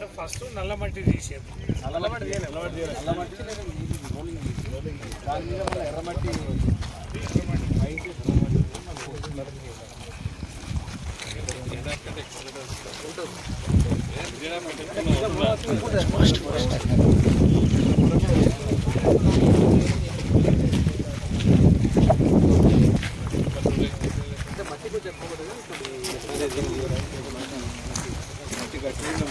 నల్ల మట్టి తీసేది నల్లమట్టి నల్లమట్టి దాని మీద మళ్ళీ ఎర్రమట్టి పైకి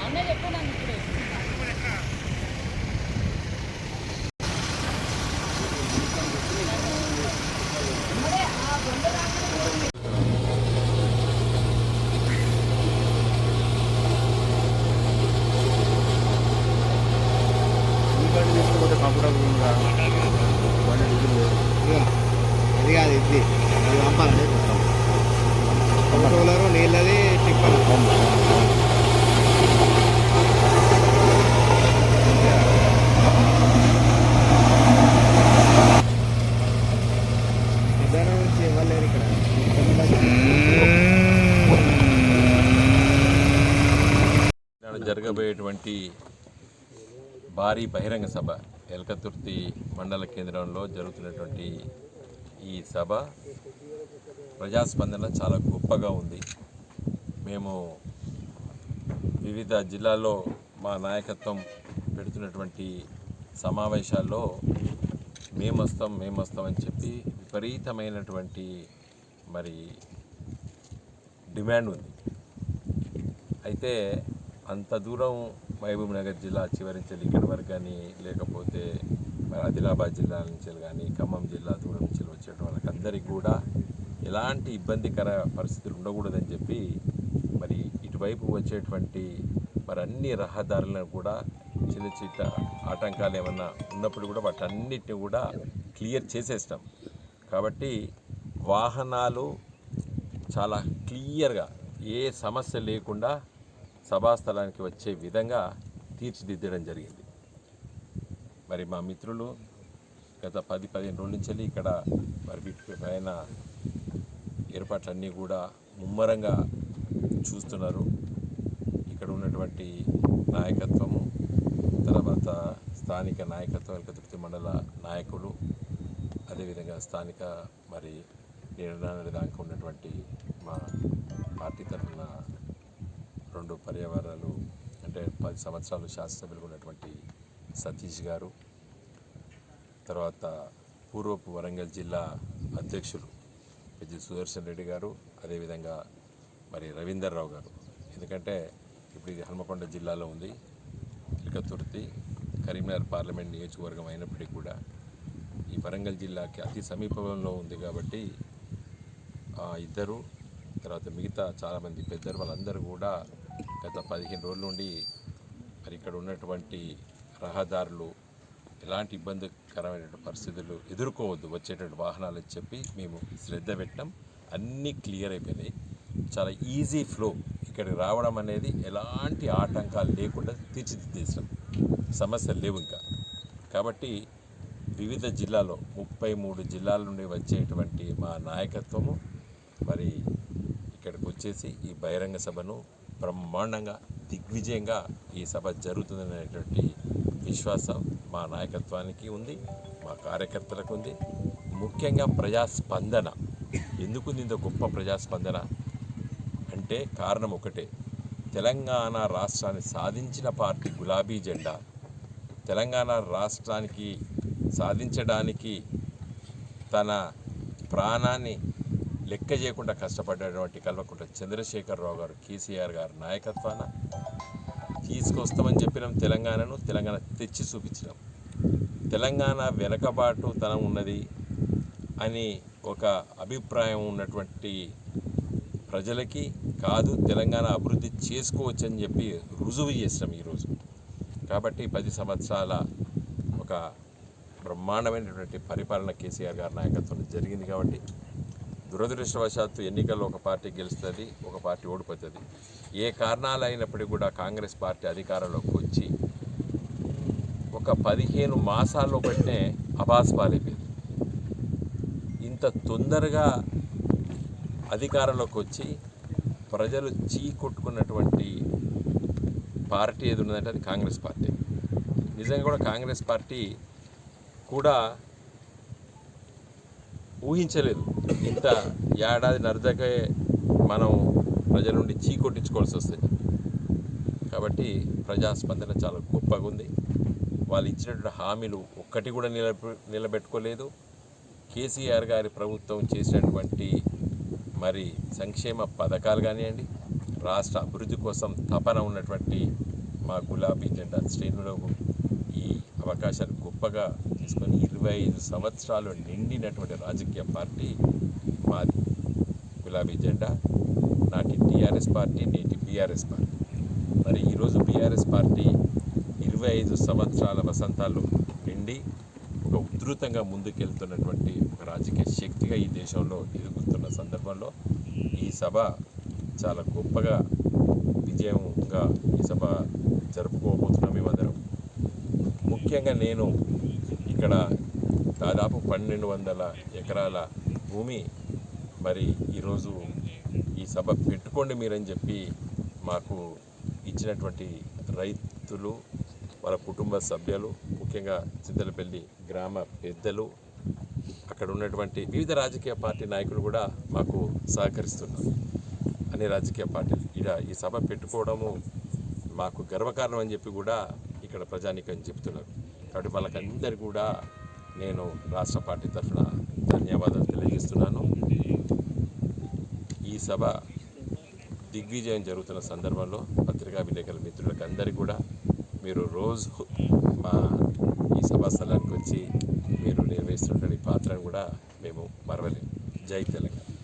అన్నీ చెప్పున్నాను ఇప్పుడు ఇది కాదు ఇది అది పంపాలండి మొత్తం కంట్రోలర్ నీళ్ళది టిప్పర్ నిదానం నుంచి ఇవ్వలేరు ఇక్కడ నాడు జరగబోయేటువంటి భారీ బహిరంగ సభ ఎలకతుర్తి మండల కేంద్రంలో జరుగుతున్నటువంటి ఈ సభ ప్రజాస్పందన చాలా గొప్పగా ఉంది. మేము వివిధ జిల్లాల్లో మా నాయకత్వం పెడుతున్నటువంటి సమావేశాల్లో మేము వస్తాం మేము అని చెప్పి విపరీతమైనటువంటి మరి డిమాండ్ ఉంది. అయితే అంత దూరం మహబూబ్ నగర్ జిల్లా చివరి నుంచి వరకు కానీ లేకపోతే మరి ఆదిలాబాద్ జిల్లా నుంచి కానీ ఖమ్మం జిల్లా దూరం నుంచి వచ్చే వాళ్ళకందరికీ కూడా ఎలాంటి ఇబ్బందికర పరిస్థితులు ఉండకూడదని చెప్పి మరి ఇటువైపు వచ్చేటువంటి మరి అన్ని రహదారులను కూడా చిన్న చిన్న ఆటంకాలు ఏమన్నా ఉన్నప్పుడు కూడా వాటన్నిటిని కూడా క్లియర్ చేసేస్తాం. కాబట్టి వాహనాలు చాలా క్లియర్గా ఏ సమస్య లేకుండా సభాస్థలానికి వచ్చే విధంగా తీర్చిదిద్దడం జరిగింది. మరి మా మిత్రులు గత పది పదిహేను రోజుల నుంచి ఇక్కడ మరి వీటి పైన ఏర్పాట్లన్నీ కూడా ముమ్మరంగా చూస్తున్నారు. ఇక్కడ ఉన్నటువంటి నాయకత్వము తర్వాత స్థానిక నాయకత్వం ఎలకతుర్తి మండల నాయకులు అదేవిధంగా స్థానిక మరి నిర్ణయాల ఉన్నటువంటి మా పార్టీ తరఫున రెండు పర్యావరణాలు అంటే పది సంవత్సరాలు శాసనసభ్యులుగా ఉన్నటువంటి సతీష్ గారు తర్వాత పూర్వపు వరంగల్ జిల్లా అధ్యక్షులు పెద్ద సుదర్శన్ రెడ్డి గారు అదేవిధంగా మరి రవీందర్ రావు గారు. ఎందుకంటే ఇప్పుడు ఇది హన్మకొండ జిల్లాలో ఉంది. ఇలకతుర్తి కరీంనగర్ పార్లమెంట్ నియోజకవర్గం అయినప్పటికీ కూడా ఈ వరంగల్ జిల్లాకి అతి సమీపంలో ఉంది కాబట్టి ఇద్దరు తర్వాత మిగతా చాలామంది పెద్దలు వాళ్ళందరూ కూడా గత పదిహేను రోజుల నుండి మరి ఇక్కడ ఉన్నటువంటి రహదారులు ఎలాంటి ఇబ్బందికరమైనటువంటి పరిస్థితులు ఎదుర్కోవద్దు వచ్చేటువంటి వాహనాలు చెప్పి మేము శ్రద్ధ పెట్టాం అన్నీ క్లియర్ అయిపోయినాయి. చాలా ఈజీ ఫ్లో ఇక్కడికి రావడం అనేది ఎలాంటి ఆటంకాలు లేకుండా తీర్చిదిద్దేసాం సమస్యలు లేవు ఇంకా. కాబట్టి వివిధ జిల్లాలో ముప్పై మూడు జిల్లాల నుండి వచ్చేటువంటి మా నాయకత్వము మరి ఇక్కడికి వచ్చేసి ఈ బహిరంగ సభను బ్రహ్మాండంగా దిగ్విజయంగా ఈ సభ జరుగుతుందనేటువంటి విశ్వాసం మా నాయకత్వానికి ఉంది మా కార్యకర్తలకు ఉంది. ముఖ్యంగా ప్రజాస్పందన. ఎందుకు ఇంత గొప్ప ప్రజాస్పందన? అంటే కారణం ఒకటే. తెలంగాణ రాష్ట్రాన్ని సాధించిన పార్టీ గులాబీ జెండా. తెలంగాణ రాష్ట్రానికి సాధించడానికి తన ప్రాణాన్ని లెక్క చేయకుండా కష్టపడ్డటువంటి కల్వకుంట్ల చంద్రశేఖరరావు గారు కేసీఆర్ గారు నాయకత్వాన తీసుకొస్తామని చెప్పినాం తెలంగాణను. తెలంగాణ తెచ్చి చూపించినాం. తెలంగాణ వెనకబాటు తనం ఉన్నది అని ఒక అభిప్రాయం ఉన్నటువంటి ప్రజలకి కాదు తెలంగాణ అభివృద్ధి చేసుకోవచ్చని చెప్పి రుజువు చేసినాం ఈరోజు. కాబట్టి పది సంవత్సరాల ఒక బ్రహ్మాండమైనటువంటి పరిపాలన కేసీఆర్ గారి నాయకత్వంలో జరిగింది కాబట్టి దురదృష్టవశాత్తు ఎన్నికల్లో ఒక పార్టీ గెలుస్తుంది ఒక పార్టీ ఓడిపోతుంది. ఏ కారణాలు అయినప్పటికీ కూడా కాంగ్రెస్ పార్టీ అధికారంలోకి వచ్చి ఒక పదిహేను మాసాల్లో బట్టే అబాస్ పాలైపోయింది ఇంత తొందరగా అధికారంలోకి వచ్చి ప్రజలు చీ కొట్టుకున్నటువంటి పార్టీ ఏది ఉన్నదంటే అది కాంగ్రెస్ పార్టీ. నిజంగా కూడా కాంగ్రెస్ పార్టీ కూడా ఊహించలేదు. ఇంత ఏడాది నరదకే మనం ప్రజల నుండి చీకొట్టించుకోవాల్సి వస్తుంది. కాబట్టి ప్రజాస్పందన చాలా గొప్పగా ఉంది వాళ్ళు ఇచ్చినటువంటి హామీలు ఒక్కటి కూడా నిలబె నిలబెట్టుకోలేదు. కేసీఆర్ గారి ప్రభుత్వం చేసినటువంటి మరి సంక్షేమ పథకాలు కానివ్వండి రాష్ట్ర అభివృద్ధి కోసం తపన ఉన్నటువంటి మా గులాబీ జెండా శ్రేణులకు ఈ అవకాశాన్ని గొప్పగా తీసుకొని ఇరవై ఐదు సంవత్సరాలు నిండినటువంటి రాజకీయ పార్టీ మాది. గులాబీ జెండా నాటి టీఆర్ఎస్ పార్టీ నేటి బీఆర్ఎస్ పార్టీ. మరి ఈరోజు బీఆర్ఎస్ పార్టీ ఇరవై ఐదు సంవత్సరాల వసంతాలు నిండి ఒక ఉధృతంగా ముందుకెళ్తున్నటువంటి ఒక రాజకీయ శక్తిగా ఈ దేశంలో ఎదుగుతున్న సందర్భంలో ఈ సభ చాలా గొప్పగా విజయంగా ఈ సభ జరుపుకోబోతున్నాం. మేమందరం ముఖ్యంగా నేను ఇక్కడ దాదాపు పన్నెండు వందల ఎకరాల భూమి మరి ఈరోజు ఈ సభ పెట్టుకోండి మీరని చెప్పి మాకు ఇచ్చినటువంటి రైతులు వాళ్ళ కుటుంబ సభ్యులు ముఖ్యంగా చింతలపల్లి గ్రామ పెద్దలు అక్కడ ఉన్నటువంటి వివిధ రాజకీయ పార్టీ నాయకులు కూడా మాకు సహకరిస్తున్నారు. అన్ని రాజకీయ పార్టీలు. ఇక్కడ ఈ సభ పెట్టుకోవడము మాకు గర్వకారణం అని చెప్పి కూడా ఇక్కడ ప్రజానికని చెప్తున్నారు. కాబట్టి వాళ్ళకందరికీ కూడా నేను రాష్ట్ర పార్టీ తరఫున ధన్యవాదాలు తెలియజేస్తున్నాను. ఈ సభ దిగ్విజయం జరుగుతున్న సందర్భంలో పత్రికా విలేకరుల మిత్రులకు అందరికీ కూడా మీరు రోజు మా ఈ సభా స్థలానికి వచ్చి మీరు నిర్వహిస్తున్నటువంటి పాత్రను కూడా మేము మరవలేము జై తెలంగాణ.